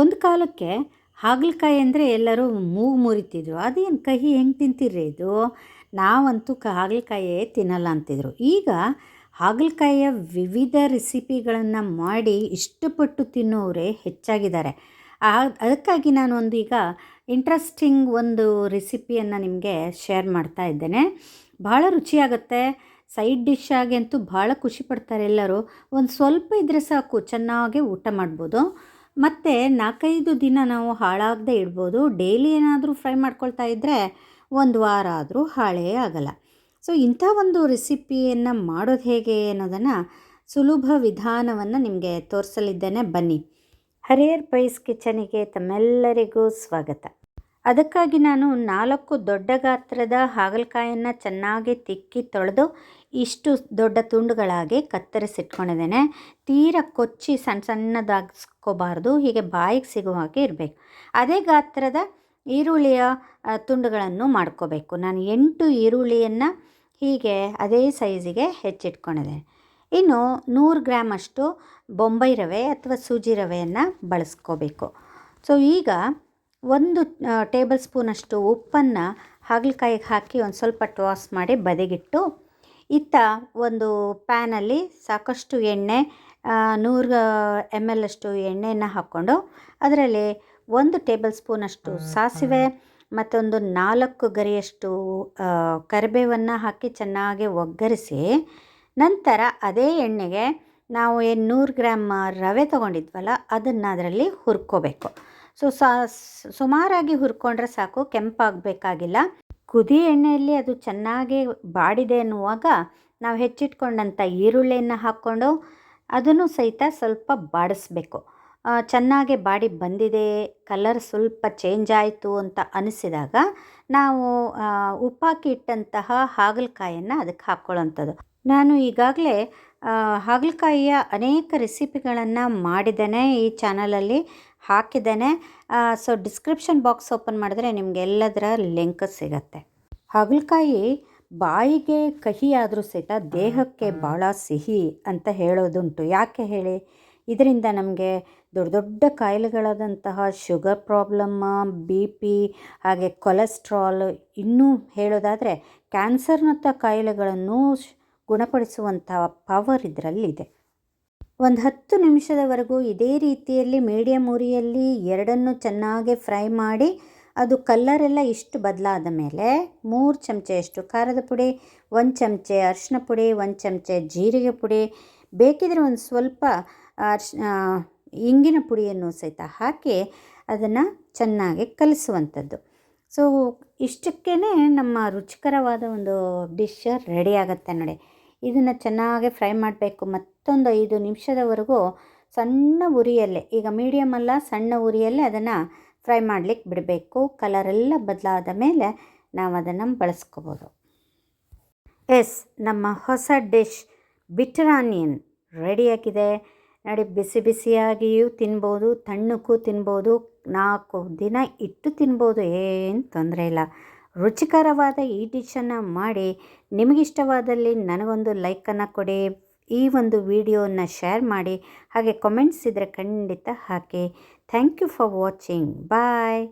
ಒಂದು ಕಾಲಕ್ಕೆ ಹಾಗಲಕಾಯಿ ಅಂದರೆ ಎಲ್ಲರೂ ಮೂಗು ಮುರಿತಿದ್ರು. ಅದೇನು ಕಹಿ ಹೆಂಗೆ ತಿಂತೀರಿ ಇದು? ನಾವಂತೂ ಕ ಹಾಗಲಕಾಯೇ ತಿನ್ನಲ್ಲ ಅಂತಿದ್ರು. ಈಗ ಹಾಗಲಕಾಯಿಯ ವಿವಿಧ ರೆಸಿಪಿಗಳನ್ನು ಮಾಡಿ ಇಷ್ಟಪಟ್ಟು ತಿನ್ನೋರೇ ಹೆಚ್ಚಾಗಿದ್ದಾರೆ. ಅದಕ್ಕಾಗಿ ನಾನು ಒಂದು ಈಗ ಇಂಟ್ರೆಸ್ಟಿಂಗ್ ಒಂದು ರೆಸಿಪಿಯನ್ನು ನಿಮಗೆ ಶೇರ್ ಮಾಡ್ತಾ ಇದ್ದೇನೆ. ಭಾಳ ರುಚಿಯಾಗುತ್ತೆ. ಸೈಡ್ ಡಿಶ್ ಆಗಿ ಅಂತೂ ಭಾಳ ಖುಷಿ ಪಡ್ತಾರೆ ಎಲ್ಲರೂ. ಒಂದು ಸ್ವಲ್ಪ ಇದ್ದರೆ ಸಾಕು, ಚೆನ್ನಾಗಿ ಊಟ ಮಾಡ್ಬೋದು. ಮತ್ತು ನಾಲ್ಕೈದು ದಿನ ನಾವು ಹಾಳಾಗದೆ ಇಡ್ಬೋದು. ಡೈಲಿ ಏನಾದರೂ ಫ್ರೈ ಮಾಡ್ಕೊಳ್ತಾ ಇದ್ದರೆ ಒಂದು ವಾರ ಆದರೂ ಹಾಳೇ ಆಗಲ್ಲ. ಸೊ, ಇಂಥ ಒಂದು ರೆಸಿಪಿಯನ್ನು ಮಾಡೋದು ಹೇಗೆ ಅನ್ನೋದನ್ನು ಸುಲಭ ವಿಧಾನವನ್ನು ನಿಮಗೆ ತೋರಿಸಲಿದ್ದೇನೆ. ಬನ್ನಿ. ಹರಿಯರ್ ಪೈಸ್ ಕಿಚನಿಗೆ ತಮ್ಮೆಲ್ಲರಿಗೂ ಸ್ವಾಗತ. ಅದಕ್ಕಾಗಿ ನಾನು ನಾಲ್ಕು ದೊಡ್ಡ ಗಾತ್ರದ ಹಾಗಲಕಾಯನ್ನು ಚೆನ್ನಾಗಿ ತಿಕ್ಕಿ ತೊಳೆದು ಇಷ್ಟು ದೊಡ್ಡ ತುಂಡುಗಳಾಗಿ ಕತ್ತರಿಸಿಟ್ಕೊಂಡಿದ್ದೇನೆ. ತೀರ ಕೊಚ್ಚಿ ಸಣ್ಣ ಸಣ್ಣದಾಗಿಸ್ಕೋಬಾರ್ದು, ಹೀಗೆ ಬಾಯಿಗೆ ಸಿಗುವ ಹಾಗೆ ಇರಬೇಕು. ಅದೇ ಗಾತ್ರದ ಈರುಳ್ಳಿಯ ತುಂಡುಗಳನ್ನು ಮಾಡ್ಕೋಬೇಕು. ನಾನು ಎಂಟು ಈರುಳ್ಳಿಯನ್ನು ಹೀಗೆ ಅದೇ ಸೈಜಿಗೆ ಹೆಚ್ಚಿಟ್ಕೊಂಡಿದ್ದೇನೆ. ಇನ್ನು ನೂರು ಗ್ರಾಮ್ ಅಷ್ಟು ಬೊಂಬೈ ರವೆ ಅಥವಾ ಸೂಜಿ ರವೆಯನ್ನು ಬಳಸ್ಕೋಬೇಕು. ಸೊ, ಈಗ ಒಂದು ಟೇಬಲ್ ಸ್ಪೂನಷ್ಟು ಉಪ್ಪನ್ನು ಹಾಗಲಕಾಯಿಗೆ ಹಾಕಿ ಒಂದು ಸ್ವಲ್ಪ ಟಾಸ್ ಮಾಡಿ ಬದಿಗಿಟ್ಟು, ಇತ್ತ ಒಂದು ಪ್ಯಾನಲ್ಲಿ ಸಾಕಷ್ಟು ಎಣ್ಣೆ ನೂರು ಎಂ ಎಲ್ ಅಷ್ಟು ಎಣ್ಣೆಯನ್ನು ಹಾಕ್ಕೊಂಡು ಅದರಲ್ಲಿ ಒಂದು ಟೇಬಲ್ ಸ್ಪೂನಷ್ಟು ಸಾಸಿವೆ ಮತ್ತೊಂದು ನಾಲ್ಕು ಗರಿಯಷ್ಟು ಕರಿಬೇವನ್ನು ಹಾಕಿ ಚೆನ್ನಾಗಿ ಒಗ್ಗರಿಸಿ, ನಂತರ ಅದೇ ಎಣ್ಣೆಗೆ ನಾವು ಏನು ನೂರು ಗ್ರಾಮ್ ರವೆ ತೊಗೊಂಡಿದ್ವಲ್ಲ ಅದನ್ನು ಅದರಲ್ಲಿ ಹುರ್ಕೋಬೇಕು. ಸೊ ಸುಮಾರಾಗಿ ಹುರ್ಕೊಂಡ್ರೆ ಸಾಕು, ಕೆಂಪಾಗಬೇಕಾಗಿಲ್ಲ. ಕುದಿ ಎಣ್ಣೆಯಲ್ಲಿ ಅದು ಚೆನ್ನಾಗಿ ಬಾಡಿದೆ ಅನ್ನುವಾಗ ನಾವು ಹೆಚ್ಚಿಟ್ಕೊಂಡಂಥ ಈರುಳ್ಳಿಯನ್ನು ಹಾಕ್ಕೊಂಡು ಅದನ್ನು ಸಹಿತ ಸ್ವಲ್ಪ ಬಾಡಿಸ್ಬೇಕು. ಚೆನ್ನಾಗಿ ಬಾಡಿ ಬಂದಿದೆ ಕಲರ್ ಸ್ವಲ್ಪ ಚೇಂಜ್ ಆಯಿತು ಅಂತ ಅನಿಸಿದಾಗ ನಾವು ಉಪ್ಪಾಕಿ ಇಟ್ಟಂತಹ ಹಾಗಲಕಾಯನ್ನು ಅದಕ್ಕೆ ಹಾಕ್ಕೊಳ್ಳೋಂಥದ್ದು. ನಾನು ಈಗಾಗಲೇ ಹಾಗಲಕಾಯಿಯ ಅನೇಕ ರೆಸಿಪಿಗಳನ್ನು ಮಾಡಿದ್ದೇನೆ ಈ ಚಾನಲಲ್ಲಿ ಹಾಕಿದ್ದೇನೆ. ಸೊ ಡಿಸ್ಕ್ರಿಪ್ಷನ್ ಬಾಕ್ಸ್ ಓಪನ್ ಮಾಡಿದ್ರೆ ನಿಮಗೆ ಎಲ್ಲದರ ಲಿಂಕ್ ಸಿಗತ್ತೆ. ಹಾಗಲಕಾಯಿ ಬಾಯಿಗೆ ಕಹಿಯಾದರೂ ಆದರೂ ಸಹಿತ ದೇಹಕ್ಕೆ ಭಾಳ ಸಿಹಿ ಅಂತ ಹೇಳೋದುಂಟು. ಯಾಕೆ ಹೇಳಿ? ಇದರಿಂದ ನಮಗೆ ದೊಡ್ಡ ದೊಡ್ಡ ಕಾಯಿಲೆಗಳಾದಂತಹ ಶುಗರ್ ಪ್ರಾಬ್ಲಮ್ಮ ಬಿ ಪಿ, ಹಾಗೆ ಕೊಲೆಸ್ಟ್ರಾಲ್, ಇನ್ನೂ ಹೇಳೋದಾದರೆ ಕ್ಯಾನ್ಸರ್ನಂಥ ಕಾಯಿಲೆಗಳನ್ನು ಗುಣಪಡಿಸುವಂತಹ ಪವರ್ ಇದರಲ್ಲಿದೆ. ಒಂದು ಹತ್ತು ನಿಮಿಷದವರೆಗೂ ಇದೇ ರೀತಿಯಲ್ಲಿ ಮೀಡಿಯಮ್ ಉರಿಯಲ್ಲಿ ಎರಡನ್ನು ಚೆನ್ನಾಗಿ ಫ್ರೈ ಮಾಡಿ, ಅದು ಕಲ್ಲರೆಲ್ಲ ಇಷ್ಟು ಬದಲಾದ ಮೇಲೆ ಮೂರು ಚಮಚೆಯಷ್ಟು ಖಾರದ ಪುಡಿ, ಒಂದು ಚಮಚೆ ಅರಿಶಿನ ಪುಡಿ, ಒಂದು ಚಮಚೆ ಜೀರಿಗೆ ಪುಡಿ, ಬೇಕಿದ್ರೆ ಒಂದು ಸ್ವಲ್ಪ ಅರ್ಶ್ ಇಂಗಿನ ಪುಡಿಯನ್ನು ಸಹಿತ ಹಾಕಿ ಅದನ್ನು ಚೆನ್ನಾಗಿ ಕಲಿಸುವಂಥದ್ದು. ಸೊ ಇಷ್ಟಕ್ಕೇ ನಮ್ಮ ರುಚಿಕರವಾದ ಒಂದು ಡಿಶ್ ರೆಡಿ ಆಗುತ್ತೆ ನೋಡಿ. ಇದನ್ನು ಚೆನ್ನಾಗಿ ಫ್ರೈ ಮಾಡಬೇಕು. ಮತ್ತೊಂದು ಐದು ನಿಮಿಷದವರೆಗೂ ಸಣ್ಣ ಉರಿಯಲ್ಲೇ, ಈಗ ಮೀಡಿಯಮ್ ಅಲ್ಲ, ಸಣ್ಣ ಉರಿಯಲ್ಲೇ ಅದನ್ನು ಫ್ರೈ ಮಾಡಲಿಕ್ಕೆ ಬಿಡಬೇಕು. ಕಲರೆಲ್ಲ ಬದಲಾದ ಮೇಲೆ ನಾವು ಅದನ್ನು ಬಳಸ್ಕೋಬೋದು. ಎಸ್ ನಮ್ಮ ಹೊಸ ಡಿಶ್ ಬಿಟರ್ ಆನಿಯನ್ ರೆಡಿಯಾಗಿದೆ ನೋಡಿ, ಬಿಸಿ ಬಿಸಿಯಾಗಿಯೂ ತಿನ್ಬೋದು, ತಣ್ಣಕ್ಕೂ ತಿನ್ಬೋದು, ನಾಲ್ಕು ದಿನ ಇಟ್ಟು ತಿನ್ಬೋದು, ಏನು ತೊಂದರೆ ಇಲ್ಲ. ರುಚಿಕರವಾದ ಈ ಡಿಶನ್ನು ಮಾಡಿ, ನಿಮಗಿಷ್ಟವಾದಲ್ಲಿ ನನಗೊಂದು ಲೈಕನ್ನು ಕೊಡಿ, ಈ ಒಂದು ವಿಡಿಯೋನ ಶೇರ್ ಮಾಡಿ, ಹಾಗೆ ಕಮೆಂಟ್ಸ್ ಇದ್ದರೆ ಖಂಡಿತ ಹಾಕಿ. Thank you for watching bye